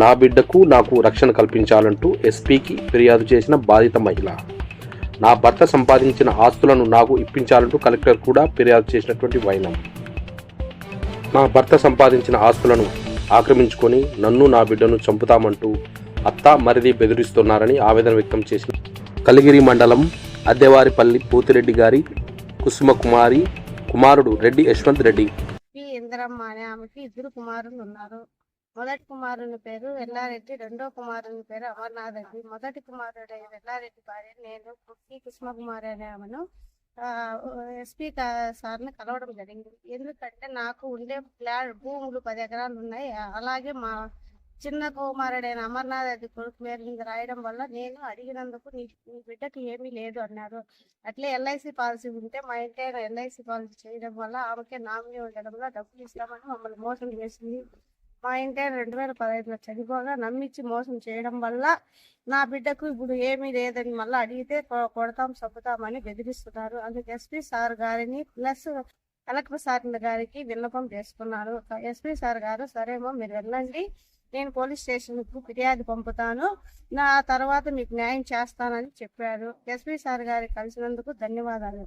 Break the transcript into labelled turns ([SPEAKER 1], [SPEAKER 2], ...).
[SPEAKER 1] నా బిడ్డకు నాకు రక్షణ కల్పించాలంటూ ఎస్పీకి ఫిర్యాదు చేసిన బాధిత మహిళ. నా భర్త సంపాదించిన ఆస్తులను నాకు ఇప్పించాలంటూ కలెక్టర్ కూడా ఫిర్యాదు చేసినటువంటి వైనం. నా భర్త సంపాదించిన ఆస్తులను ఆక్రమించుకొని నన్ను నా బిడ్డను చంపుతామంటూ అత్త మరిది బెదిరిస్తున్నారని ఆవేదన వ్యక్తం చేసిన కలిగిరి మండలం అద్దెవారిపల్లి పోతిరెడ్డి గారి కుసుమ కుమారి కుమారుడు రెడ్డి యశ్వంత్ రెడ్డి.
[SPEAKER 2] ఇందిరమ్మ అనే ఆమెకి ఇద్దరు కుమారులు ఉన్నారు. మొదటి కుమారుని పేరు ఎల్లారెడ్డి రెండో కుమారుని పేరు అమర్నాథ్ రెడ్డి మొదటి కుమారుడు ఎల్లారెడ్డి భార్య నేను పి కృష్ణకుమారి అనే ఆమెను ఎస్పీ సార్ని కలవడం జరిగింది. ఎందుకంటే నాకు ఉండే ప్లాట్ భూములు పది ఎకరాలు ఉన్నాయి. అలాగే మా చిన్న కుమారుడైన అమర్నాథ్ రెడ్డి కొడుకు పేరు మీద రాయడం వల్ల నేను అడిగినందుకు నీ నీ బిడ్డకి ఏమీ లేదు అన్నారు. అట్లే ఎల్ఐసి పాలసీ ఉంటే మా ఇంటి ఎల్ఐసి పాలసీ చేయడం వల్ల ఆమెకే నామినీ ఉండడంలో డబ్బులు ఇస్తామని మమ్మల్ని మోసం చేసింది. మా ఇంటి రెండు వేల పదహైదులో చనిపోగా నమ్మించి మోసం చేయడం వల్ల నా బిడ్డకు ఇప్పుడు ఏమీ లేదని మళ్ళీ అడిగితే కొడతాం చంపుతామని బెదిరిస్తున్నారు. అందుకు ఎస్పీ సార్ గారిని ప్లస్ కలెక్టర్ సార్ గారికి విన్నపం చేసుకున్నారు. ఎస్పీ సార్ గారు సరేమో మీరు వెళ్ళండి. నేను పోలీస్ స్టేషన్కు ఫిర్యాదు పంపుతాను. నా తర్వాత మీకు న్యాయం చేస్తానని చెప్పారు. ఎస్పీ సార్ గారి కలిసినందుకు ధన్యవాదాలు.